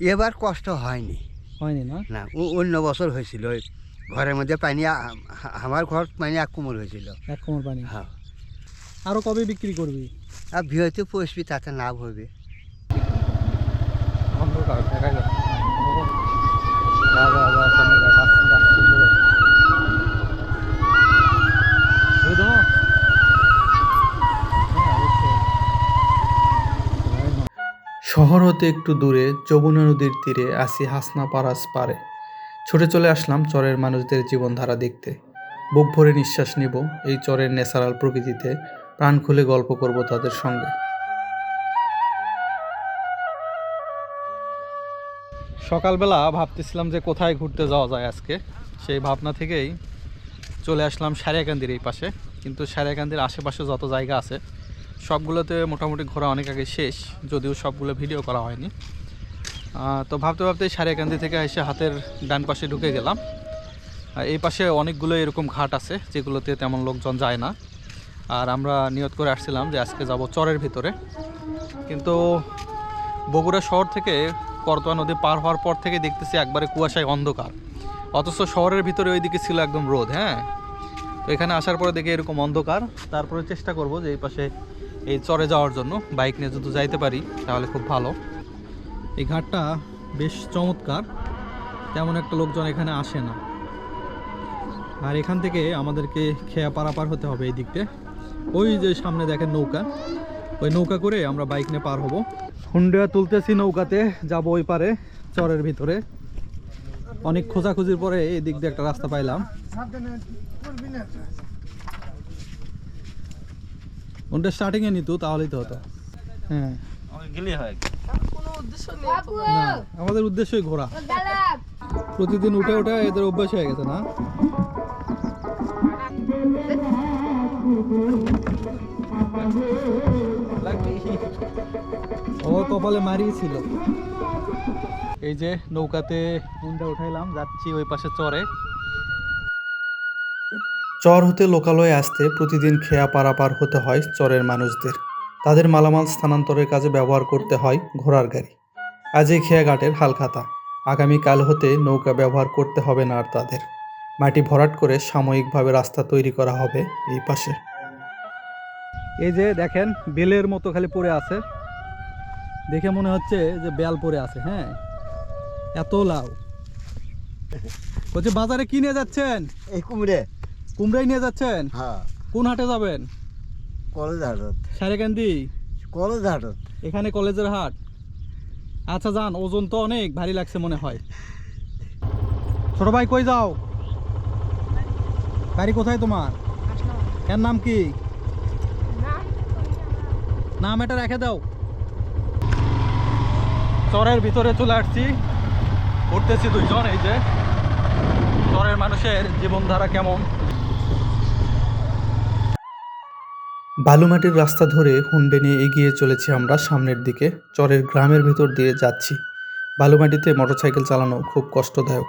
এবার কষ্ট হয়নি। হয়নি না? না ও- অন্য বছর হয়েছিল ওই ঘরের মধ্যে পানি আমার ঘর পানি এক কোমর হয়েছিল। এক কোমর পানি? হ্যাঁ। আরও কবে বিক্রি করবি? আর বিহতে পুষবি তাতে লাভ হবে। অন্ধকার শহর হতে একটু দূরে যমুনা নদীর তীরে আসি হাসনা পারাস পারে ছুটে চলে আসলাম চরের মানুষদের জীবনধারা দেখতে। বুক ভরে নিঃশ্বাস নিব এই চরের ন্যাচারাল প্রকৃতিতে, প্রাণ খুলে গল্প করব তাদের সঙ্গে। সকালবেলা ভাবতেছিলাম যে কোথায় ঘুরতে যাওয়া যায় আজকে। সেই ভাবনা থেকেই চলে আসলাম সারিয়াকান্দির এই পাশে। কিন্তু সারিয়াকান্দির আশেপাশে যত জায়গা আছে সবগুলোতে মোটামুটি ঘোরা অনেক আগে শেষ, যদিও সবগুলো ভিডিও করা হয়নি। তো ভাবতে ভাবতে সারিয়াকান্দি থেকে এসে হাতের ডান পাশে ঢুকে গেলাম। এই পাশে অনেকগুলো এরকম ঘাট আছে, যেগুলোতে তেমন লোকজন যায় না। আর আমরা নিয়ত করে আসছিলাম যে আজকে যাব চরের ভিতরে। কিন্তু বগুড়া শহর থেকে করতোয়া নদী পার হওয়ার পর থেকে দেখতেছি একবারে কুয়াশায় অন্ধকার। অথচ শহরের ভিতরে ওইদিকে ছিল একদম রোদ হ্যাঁ? তো এখানে আসার পরে দেখে এরকম অন্ধকার। তারপরে চেষ্টা করব যে এই পাশে এই চরে যাওয়ার জন্য। বাইক নিয়ে যদি যাইতে পারি, তাহলে খুব ভালো। এই ঘাটটা বেশ চমৎকার। তেমন একটা লোকজন এখানে আসে না। আর এখান থেকে আমাদেরকে খেয়া পারাপার হতে হবে এই দিকতে। ওই যে সামনে দেখেন নৌকা। ওই নৌকা করে আমরা বাইক নিয়ে পার হব। হুন্ডা তুলতেছি নৌকাতে, যাব ওই পারে, চরের ভিতরে। অনেক খোঁজাখুঁজির পরে এই দিক দিয়ে একটা রাস্তা পাইলাম। কোনটা স্টার্টিং এ নিত তাহলেই তো হতো। হ্যাঁ। আমাদের উদ্দেশ্যই ঘোরা। প্রতিদিন উঠে উঠে এদের অভ্যাস হয়ে গেছে না? ও কপালে মারিয়েছিল। এই যে নৌকাতে মুন্ডা উঠাইলাম যাচ্ছি ওই পাশে চরে। চর হতে লোকালয়ে আসতে প্রতিদিন খেয়া পারাপার হতে হয় চরের মানুষদের। তাদের মালামাল স্থানান্তরের কাজে ব্যবহার করতে হয় ঘোড়ার গাড়ি। আজ এই খেয়াঘাটের হালখাতা আগামীকাল হতে নৌকা ব্যবহার করতে হবে না আর তাদের। মাটি ভরাট করে সাময়িকভাবে রাস্তা তৈরি করা হবে এই পাশে। এই যে দেখেন বেলের মতো খালি পড়ে আছে। দেখে মনে হচ্ছে যে বেল পড়ে আছে হ্যাঁ? এত লাউ। বলছে বাজারে কি নিয়ে যাচ্ছেন? এই কুমড়ে। কুমড়াই নিয়ে যাচ্ছেন? হ্যাঁ। কোন হাটে যাবেন? কলেজ হাটত সারেকান্দি কলেজ হাটত এখানে কলেজের হাট। আচ্ছা যান ওজন তো অনেক ভারী লাগছে মনে হয়। ছোট ভাই কই যাও? গাড়ি কোথায় তোমার? এর নাম কি? নাম এটা রেখে দাও। চরের ভিতরে চলে আসছি। ঘুরতেছি দুইজন, এই যে। চরের মানুষের জীবনধারা কেমন? বালুমাটির রাস্তা ধরে হুন্ডে নিয়ে এগিয়ে চলেছি আমরা সামনের দিকে। চরের গ্রামের ভেতর দিয়ে যাচ্ছি। বালুমাটিতে মোটরসাইকেল চালানো খুব কষ্টদায়ক।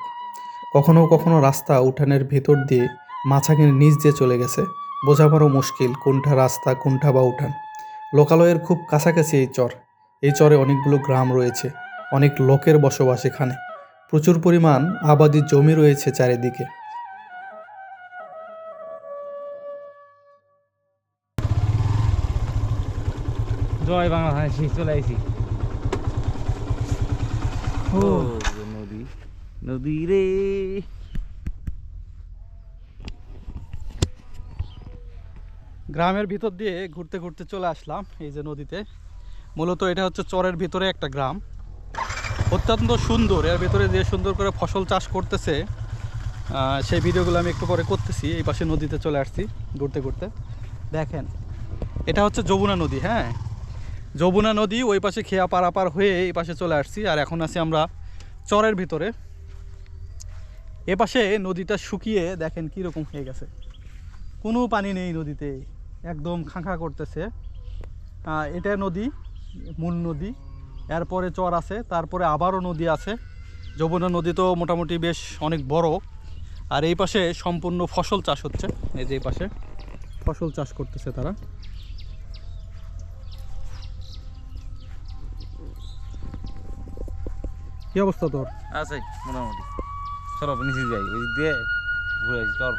কখনো কখনো রাস্তা উঠানের ভেতর দিয়ে মাছাঙের নিচ দিয়ে চলে গেছে। বোঝাবারও মুশকিল কোনটা রাস্তা, কোনটা বা উঠান। লোকালয়ের খুব কাছাকাছি এই চর। এই চরে অনেকগুলো গ্রাম রয়েছে। অনেক লোকের বসবাস এখানে। প্রচুর পরিমাণ আবাদি জমি রয়েছে চারিদিকে। জয় বাংলা ভাষী চলে আইছি। ও নদী নদী রে। গ্রামের ভিতর দিয়ে ঘুরতে ঘুরতে চলে আসলাম এই যে নদীতে। মূলত এটা হচ্ছে চরের ভিতরে একটা গ্রাম। অত্যন্ত সুন্দর, এর ভিতরে যে সুন্দর করে ফসল চাষ করতেছে সেই ভিডিওগুলো আমি একটু পরে করতেছি, এই পাশে নদীতে চলে আসছি ঘুরতে ঘুরতে। দেখেন, এটা হচ্ছে যমুনা নদী হ্যাঁ? যমুনা নদী ওই পাশে খেয়া পারাপার হয়ে এই পাশে চলে আসছি, আর এখন আছি আমরা চরের ভিতরে। এ পাশে নদীটা শুকিয়ে দেখেন কীরকম হয়ে গেছে। কোনো পানি নেই নদীতে, একদম খাঁখা করতেছে। এটা নদী, মূল নদী। এরপরে চর আছে তারপরে আবারও নদী আছে। যমুনা নদী তো মোটামুটি বেশ অনেক বড়। আর এই পাশে সম্পূর্ণ ফসল চাষ হচ্ছে এই যে এই পাশে ফসল চাষ করতেছে তারা। কি অবস্থা তোর? আছে মোটামুটি। চলো নিচে যাই ওই দিয়ে ঘুরে চল।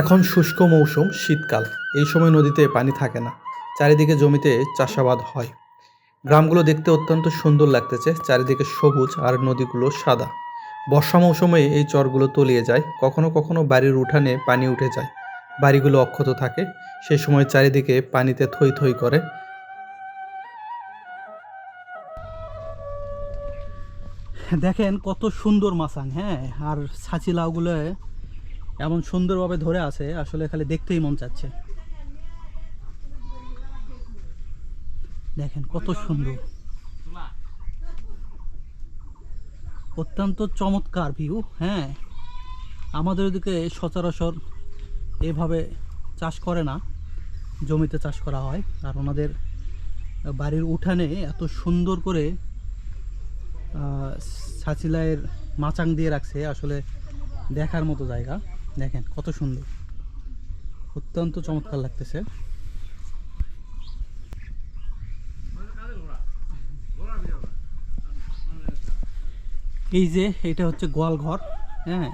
এখন শুষ্ক মৌসুম শীতকাল। এই সময় নদীতে পানি থাকে না। চারিদিকে জমিতে চাষাবাদ হয়। গ্রামগুলো দেখতে অত্যন্ত সুন্দর লাগতেছে, চারিদিকে সবুজ আর নদীগুলো সাদা। বর্ষা মৌসুমে এই চরগুলো তলিয়ে যায়, কখনো কখনো বাড়ির উঠানে পানি উঠে যায়, বাড়িগুলো অক্ষত থাকে সেই সময় চারিদিকে পানিতে থই থই করে। দেখেন কত সুন্দর মাছাং হ্যাঁ? আর ছাঁচি লাউগুলো এমন সুন্দরভাবে ধরে আছে, আসলে খালি দেখতেই মন চাচ্ছে। দেখেন কত সুন্দর। অত্যন্ত চমৎকার ভিউ হ্যাঁ। আমাদের ওদিকে সচরাচর এভাবে চাষ করে না জমিতে চাষ করা হয়। আর ওনাদের বাড়ির উঠানে এত সুন্দর করে আহ, ছাচিলাইয়ের মাচাং দিয়ে রাখছে আসলে দেখার মতো জায়গা। দেখেন কত সুন্দর। অত্যন্ত চমৎকার লাগতেছে। এই যে, এটা হচ্ছে গোয়াল ঘর হ্যাঁ।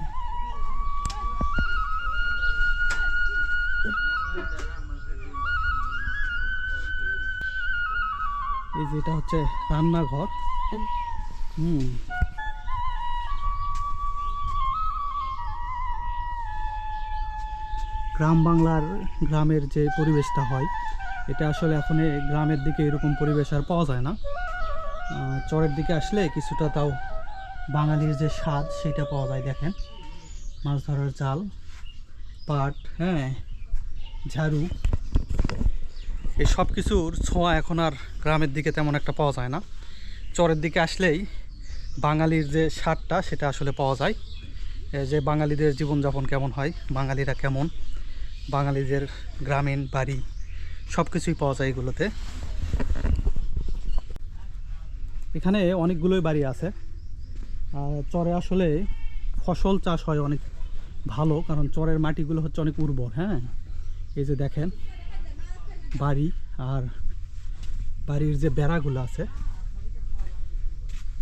এই যে, এটা হচ্ছে রান্নাঘর, হুম। গ্রাম বাংলার গ্রামের যে পরিবেশটা হয়, এটা আসলে এখন গ্রামের দিকে এরকম পরিবেশ আর পাওয়া যায় না। চরের দিকে আসলে কিছুটা তাও বাঙালির যে স্বাদ, সেটা পাওয়া যায়, দেখেন। মাছ ধরার জাল, পাট হ্যাঁ ঝাড়ু। এই সব কিছুর ছোঁয়া এখন আর গ্রামের দিকে তেমন একটা পাওয়া যায় না। চরের দিকে আসলেই বাঙালির যে স্বাদটা, সেটা আসলে পাওয়া যায়। যে বাঙালিদের জীবনযাপন কেমন হয়, বাঙালিরা কেমন, বাঙালিদের গ্রামীণ বাড়ি সব কিছুই পাওয়া যায় এগুলোতে। এখানে অনেকগুলোই বাড়ি আছে। চরে আসলে ফসল চাষ হয় অনেক ভালো, কারণ চরের মাটিগুলো হচ্ছে অনেক উর্বর হ্যাঁ? এই যে দেখেন, বাড়ি আর বাড়ির যে বেড়াগুলো আছে,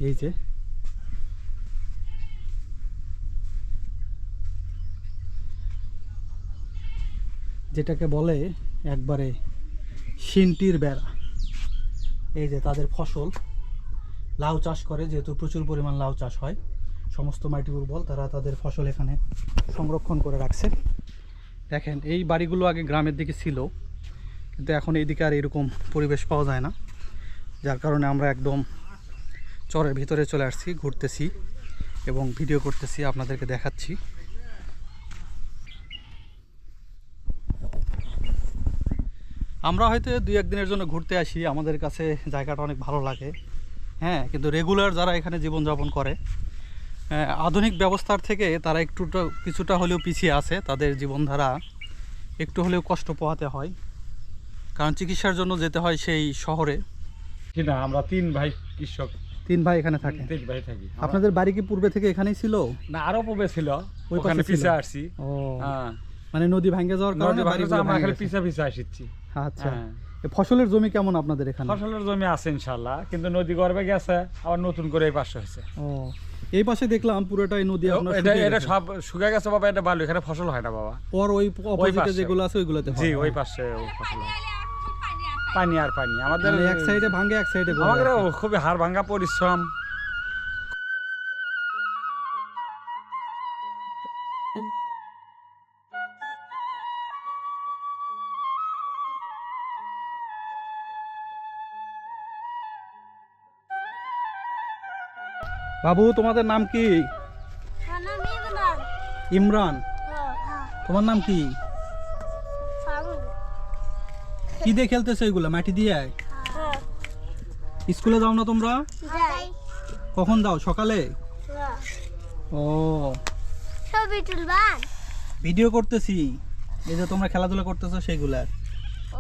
এই যে যেটাকে বলে একবারে সিনটির বেড়া, এই যে তাদের ফসল। লাউ চাষ করে, যেহেতু প্রচুর পরিমাণ লাউ চাষ হয়, সমস্ত মাটি উর্বর, তারা তাদের ফসল এখানে সংরক্ষণ করে রাখছে। দেখেন, এই বাড়িগুলো আগে গ্রামের দিকে ছিল, কিন্তু এখন এইদিকে আর এরকম পরিবেশ পাওয়া যায় না। যার কারণে আমরা একদম চরের ভিতরে চলে আসছি, ঘুরতেছি এবং ভিডিও করতেছি, আপনাদেরকে দেখাচ্ছি। আমরা হয়তো দুই একদিনের জন্য ঘুরতে আসি, আমাদের কাছে জায়গাটা অনেক ভালো লাগে। হ্যাঁ কিন্তু রেগুলার যারা এখানে জীবনযাপন করে আধুনিক ব্যবস্থার থেকে তারা একটুটা কিছুটা হলেও পিছিয়ে আছে তাদের জীবনধারা একটু হলেও কষ্ট পোহাতে হয়। কারণ চিকিৎসার জন্য যেতে হয় সেই শহরে। না আমরা তিন ভাই কৃষক। তিন ভাই এখানে থাকে। তিন ভাই থাকি। আপনাদের বাড়ি কি পূর্বে থেকে এখানেই ছিল? না আরও পূর্বে ছিল। ওই ওখানে পিছে আসছি। ও। হ্যাঁ। মানে নদী ভাঙ্গে যাওয়ার কারণে আমরা পিছে পিছে আসছি আচ্ছা। হ্যাঁ। ফসলের জমি কেমন আপনাদের এখানে? ফসলের জমি আছে ইনশাল্লাহ কিন্তু নদী গর্বে গেছে আবার নতুন করে এই পাশে হয়েছে। ও এই পাশে দেখলাম পুরোটাই নদী আপনার এটা এটা সব শুকিয়ে গেছে বাবা এটা ভালো এখানে ফসল হয় না বাবা। ওর ওই অপোজিটে যেগুলো আছে ওইগুলোতে জি ওই পাশে ও ফসল হয়। পানি আর পানি। আমাদের এক সাইডে ভাঙে এক সাইডে আমাদের খুবই হাড় ভাঙা পরিশ্রম। বাবু তোমাদের নাম কি? ইমরান। তোমার নাম কি? কি দিয়ে খেলতেছো এগুলো? মাটি দিয়ে? হ্যাঁ। স্কুলে যাও না তোমরা? কখন দাও? সকালে? ও। ভিডিও করতেছি। এই যে তোমরা খেলাধুলা করতেছো সেগুলা।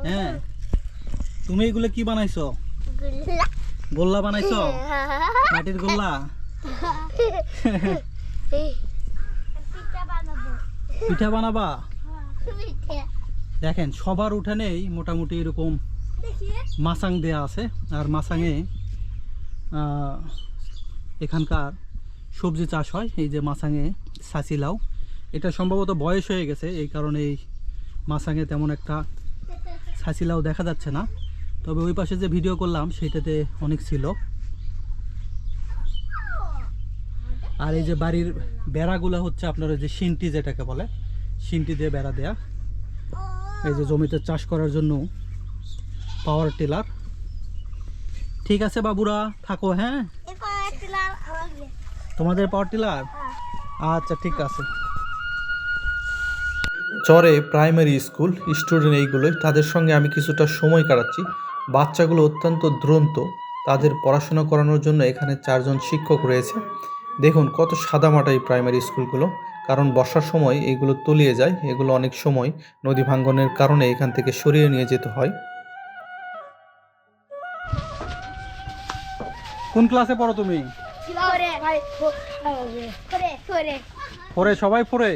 হ্যাঁ। তুমি এগুলো কি বানাইছো? গোল্লা। বানাইছো? মাটির গোল্লা? পিঠা বানাবা? দেখেন সবার উঠানেই মোটামুটি এরকম মাসাং দেয়া আছে। আর মাসাঙে এখানকার সবজি চাষ হয় এই যে মাসাঙে সাসি লাউ। এটা সম্ভবত বয়স হয়ে গেছে এই কারণে এই মাসাঙে তেমন একটা সাসি লাউ দেখা যাচ্ছে না। তবে ওই পাশে যে ভিডিও করলাম সেটাতে অনেক ছিল। আর এই যে বাড়ির বেড়াগুলো হচ্ছে আপনার ওই যে সিনটি যেটাকে বলে সিনটি দিয়ে বেড়া দেয়া। এই যে জমিতে চাষ করার জন্য পাওয়ার টিলার ঠিক আছে বাবুরা থাকো হ্যাঁ? তোমাদের পাওয়ার টিলার আচ্ছা ঠিক আছে। চরে প্রাইমারি স্কুল স্টুডেন্ট এইগুলোই। তাদের সঙ্গে আমি কিছুটা সময় কাটাচ্ছি। বাচ্চাগুলো অত্যন্ত দ্রন্ত তাদের পড়াশোনা করানোর জন্য এখানে চারজন শিক্ষক রয়েছে। দেখুন কত সাদামাটা এই প্রাইমারি স্কুলগুলো। কারণ বর্ষার সময় এগুলো তলিয়ে যায় এগুলো অনেক সময় নদী ভাঙ্গনের কারণে এখান থেকে সরিয়ে নিয়ে যেতে হয়। কোন ক্লাসে পড়ো তুমি? ফোরে। সবাই ফোরে?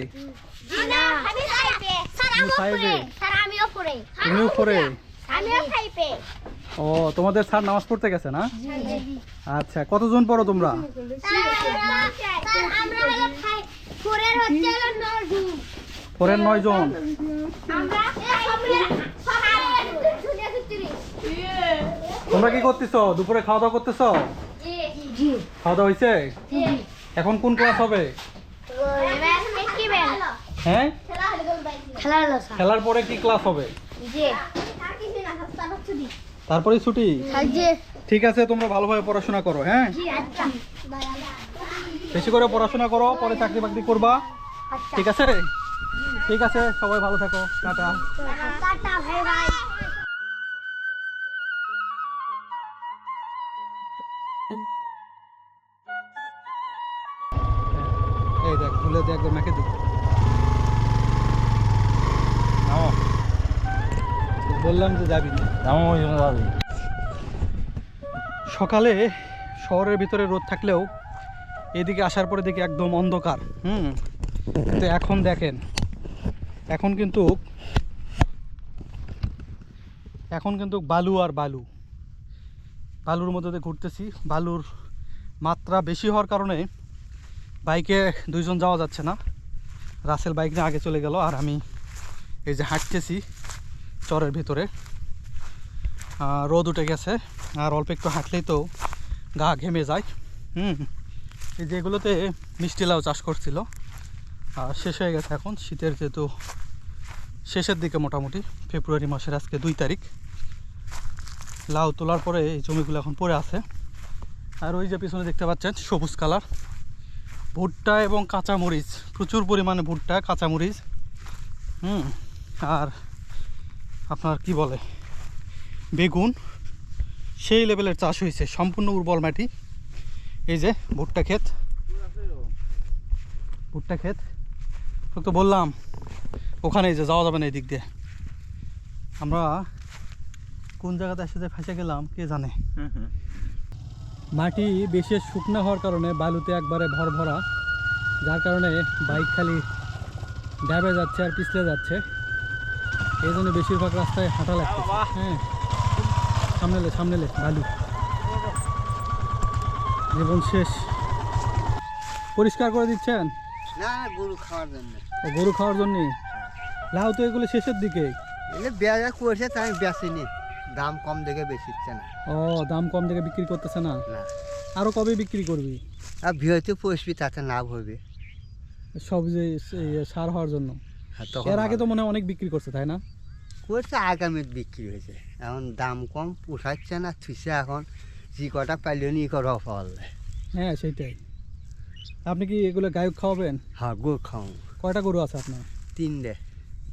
তুমিও ফোরে? আমিও খাইবে ও, তোমাদের স্যার নামাজ পড়তে গেছে না? আচ্ছা কতজন পড়ো তোমরা? ফোরের নয় জন। তোমরা কি করতেছো? দুপুরে খাওয়া দাওয়া করতেছো? খাওয়া দাওয়া হয়েছে এখন কোন ক্লাস হবে? হ্যাঁ? খেলার পরে কি ক্লাস হবে? তারপরে ছুটি? ঠিক আছে তোমরা ভালোভাবে পড়াশোনা করো হ্যাঁ? আচ্ছা। বেশি করে পড়াশোনা করো পরে চাকরি বাকরি করবা। আচ্ছা। ঠিক আছে? ঠিক আছে সবাই ভালো থাকো। টাটা। টাটা ভাই ভাই এই দেখ খুলে দেখ মেখে বললাম যে যাবি না। সকালে শহরের ভিতরে রোদ থাকলেও এদিকে আসার পরে দেখি একদম অন্ধকার, হুম? তো এখন দেখেন, এখন কিন্তু এখন কিন্তু বালু আর বালু। বালুর মধ্যে দিয়ে ঘুরতেছি, বালুর মাত্রা বেশি হওয়ার কারণে বাইকে দুইজন যাওয়া যাচ্ছে না। রাসেল বাইক নিয়ে আগে চলে গেল আর আমি এই যে হাঁটতেছি চরের ভিতরে। রোদ উঠে গেছে, আর অল্প একটু হাঁটলেই তো গা ঘেমে যায়। হুম এই যেগুলোতে মিষ্টি লাউ চাষ করছিল আর শেষ হয়ে গেছে এখন। শীতের যেহেতু শেষের দিকে মোটামুটি, ফেব্রুয়ারি মাসের আজকে দুই তারিখ। লাউ তোলার পরে এই জমিগুলো এখন পড়ে আছে। আর ওই যে পিছনে দেখতে পাচ্ছেন, সবুজ কালার। ভুট্টা এবং কাঁচামরিচ, প্রচুর পরিমাণে ভুট্টা, কাঁচামরিচ। হুম, আর আপনার কি বলে? বেগুন, সেই লেভেলের চাষ হয়েছে, সম্পূর্ণ উর্বর মাটি। এই যে, ভুট্টা ক্ষেত। ভুট্টা ক্ষেত। তো বললাম, ওখানে যে যাওয়া যাবে না এই দিক দিয়ে। আমরা কোন জায়গাতে এসে ফেসে গেলাম, কে জানে? মাটি বেশি শুকনো হওয়ার কারণে বালুতে একবারে ভর ভরা, যার কারণে বাইক খালি ড্যাবে যাচ্ছে আর পিছলে যাচ্ছে। এই জন্য বেশিরভাগ রাস্তায় হাঁটা লাগছে হ্যাঁ। সামনে লে সামনে লে বালু। জীবন শেষ। পরিষ্কার করে দিচ্ছেন? না গরু খাওয়ার জন্য। ও গরু খাওয়ার জন্যে? লাউ তো এগুলো শেষের দিকে। এলে বেজা করছে তাই বেচিনি। দাম কম দেখে বেচিচ্ছে না। ও দাম কম দেখে বিক্রি করতেছে না? না। আরও কবে বিক্রি করবি? আর বিহতে পৌঁছবি তাতে লাভ হবে। সব যে এই সার হওয়ার জন্য। আর এর আগে তো মনে হয় অনেক বিক্রি করছে তাই না? করছে আগামী বিক্রি হয়েছে। এখন দাম কম পোষাচ্ছে না থুইছে এখন। যে কটা পাইলেও নি করা ফল। হ্যাঁ সেইটাই। আপনি কি এগুলো গায়ক খাওয়াবেন? হ্যাঁ গরু খাও কয়টা গরু আছে আপনার? তিনটে।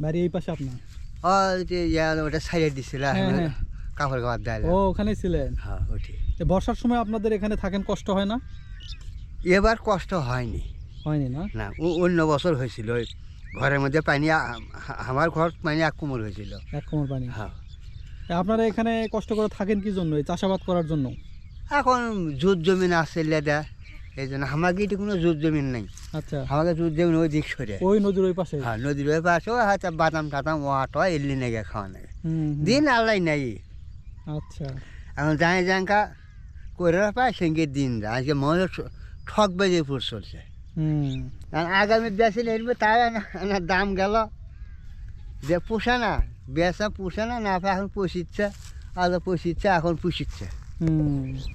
বাড়ি এই পাশে আপনার? ও যে ওটা সাইডে দিছিল হ্যাঁ, হ্যাঁ। কাপড় কাপড় দেয়। ও ওখানেই ছিলেন? হ্যাঁ এ বর্ষার সময় আপনাদের এখানে থাকেন কষ্ট হয় না? এবার কষ্ট হয়নি। হয়নি না? না অন্য বছর হয়েছিল। ঘরের মধ্যে পানি আমার ঘর পানি এক কোমর হয়েছিল। এক কোমর পানি? হ্যাঁ। আপনারা এখানে কষ্ট করে থাকেন কি জন্য এই চাষাবাদ করার জন্য? এখন জুত জমিন আছে লেদা এই জন্য আমাকে এটি কোনো জুত জমিন নেই। আচ্ছা। আমাকে জুত জমিন ওই দিক সরে। ওই নদীর ওই পাশে? হ্যাঁ নদীর ওই পাশে ওই হয়তো বাদাম টাদাম ওয়াট এলি নেগে খাওয়া নেগে। দিন আল্লাহ নাই। আচ্ছা। এখন যাই যাঙ্কা করে পায় সঙ্গে দিন যায় আজকে মনে ঠক বেজে পুর চলছে। আগামী বেশি নেবে তাই না দাম গেল। যে পোষে না বেসা পোষে না না এখন পুষিচ্ছে আলো পুষিচ্ছে এখন পুষিচ্ছে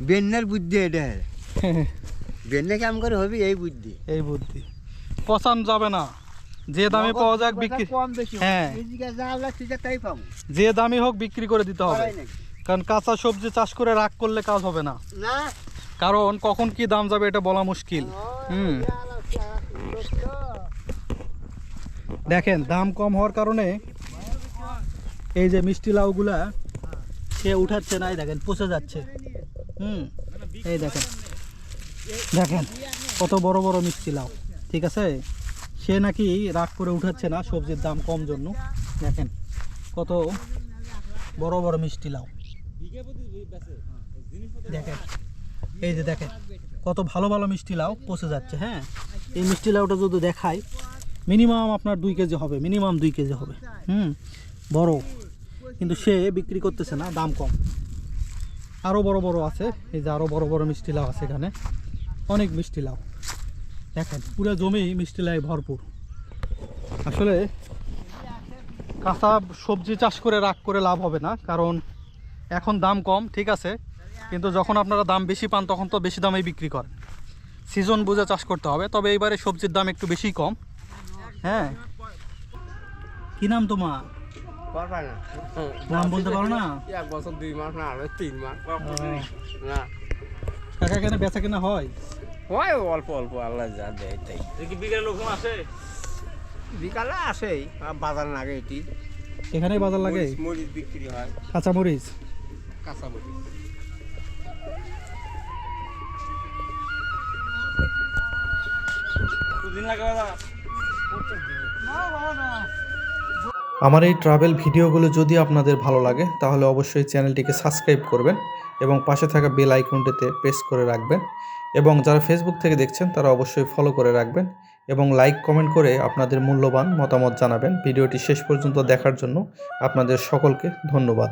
বেন্নের বুদ্ধি এটা বেন্নে কাম করে হবে এই বুদ্ধি এই বুদ্ধি পচান যাবে না যে দামে পাওয়া যাক বিক্রি হ্যাঁ। যা দামই হোক বিক্রি করে দিতে হবে কারণ কাঁচা সবজি চাষ করে রাগ করলে কাজ হবে না না কারণ কখন কি দাম যাবে এটা বলা মুশকিল হুম দেখেন দাম কম হওয়ার কারণে এই যে মিষ্টি লাউগুলা, সে উঠাচ্ছে না, এই দেখেন, পচে যাচ্ছে। হুম, এই দেখেন। দেখেন, কত বড় বড় মিষ্টি লাউ, ঠিক আছে? সে নাকি রাগ করে উঠাচ্ছে না, সবজির দাম কম জন্য। দেখেন, কত বড় বড় মিষ্টি লাউ। দেখেন, এই যে দেখেন, কত ভালো ভালো মিষ্টি লাউ পচে যাচ্ছে হ্যাঁ? এই মিষ্টি লাউটা যদি দেখায় মিনিমাম আপনার দুই কেজি হবে, মিনিমাম দুই কেজি হবে। হুম বড়। কিন্তু সে বিক্রি করতেছে না, দাম কম। আরও বড় বড় আছে, এই যে আরও বড় বড় মিষ্টি লাউ আছে এখানে। অনেক মিষ্টি লাউ। দেখেন, পুরো জমি মিষ্টি লাউ ভরপুর। আসলে কাঁচা সবজি চাষ করে, রাগ করে লাভ হবে না, কারণ এখন দাম কম, ঠিক আছে। কিন্তু যখন আপনারা দাম বেশি পান, তখন তো বেশি দামেই বিক্রি করেন। সিজন বুঝে চাষ করতে হবে, তবে এইবারে সবজির দাম একটু বেশি কম। হ্যাঁ। কি নাম তোমার? পারবা না। নাম বলতে পারো না? এক বছর দুই মাস না আরও তিন মাস। না। কাকা কেন বেচা কেনা হয়? হয় অল্প অল্প আল্লাহ যা দেয় তাই। কি বিকেলে লোকজন আসে? বিকালে আসেই বাজার লাগে এটি। এখানেই বাজার লাগে? মরিচ- বিক্রি হয়। কাঁচা মরিচ? কাঁচা মরিচ। দুদিন লাগে বাবা আমার এই ট্রাভেল ভিডিওগুলো যদি আপনাদের ভালো লাগে, তাহলে অবশ্যই চ্যানেলটিকে সাবস্ক্রাইব করবেন এবং পাশে থাকা বেল আইকনটিতে প্রেস করে রাখবেন এবং যারা ফেসবুক থেকে দেখছেন, তারা অবশ্যই ফলো করে রাখবেন এবং লাইক কমেন্ট করে আপনাদের মূল্যবান মতামত জানাবেন। ভিডিওটি শেষ পর্যন্ত দেখার জন্য আপনাদের সকলকে ধন্যবাদ।